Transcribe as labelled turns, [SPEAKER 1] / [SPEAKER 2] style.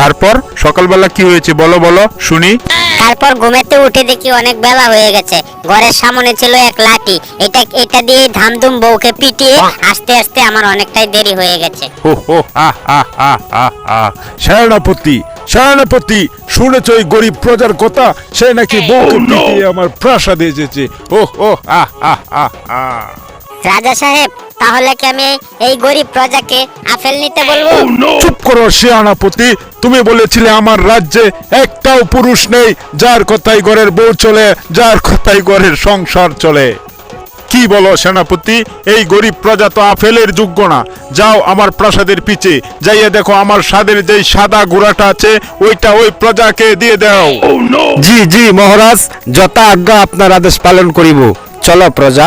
[SPEAKER 1] তারপর সকালবেলা কি হয়েছে বলো বলো শুনি।
[SPEAKER 2] তারপর ঘুমেতে উঠে দেখি অনেক বেলা হয়ে গেছে। ঘরের সামনে ছিল এক লাঠি। এটা এটা দিয়ে ধামধুম বউকে পিটিয়ে আস্তে আস্তে আমার অনেকটাই দেরি হয়ে গেছে।
[SPEAKER 1] হো হো আহ আহ আহ আহ আহ
[SPEAKER 3] সেনাপতি সেনাপতি শুনেছ ওই গরিব প্রজার কথা? সে নাকি বউকে পিটিয়ে আমার প্রাসাদে এসেছে।
[SPEAKER 1] ও ও আহ আহ আহ আহ
[SPEAKER 2] রাজা সাহেব তাহলে কি আমি এই গরিব প্রজাকে আপেল নিতে বলব?
[SPEAKER 3] চুপ করো সেনাপতি তুমি বলেছিলে আমার রাজ্যে একটাও পুরুষ নেই যার কথাই ঘরের বউ চলে যার কথাই ঘরের সংসার চলে।
[SPEAKER 1] কি বলো সেনাপতি এই গরিব প্রজা তো আফেলের যোগ্য না। যাও আমার প্রাসাদের পিছে যাইয়ে দেখো আমার স্বাদের যেই সাদা গুড়াটা আছে ওইটা ওই প্রজাকে দিয়ে দাও।
[SPEAKER 4] জি জি মহারাজ যথা আজ্ঞা আপনার আদেশ পালন করিব। চলো প্রজা।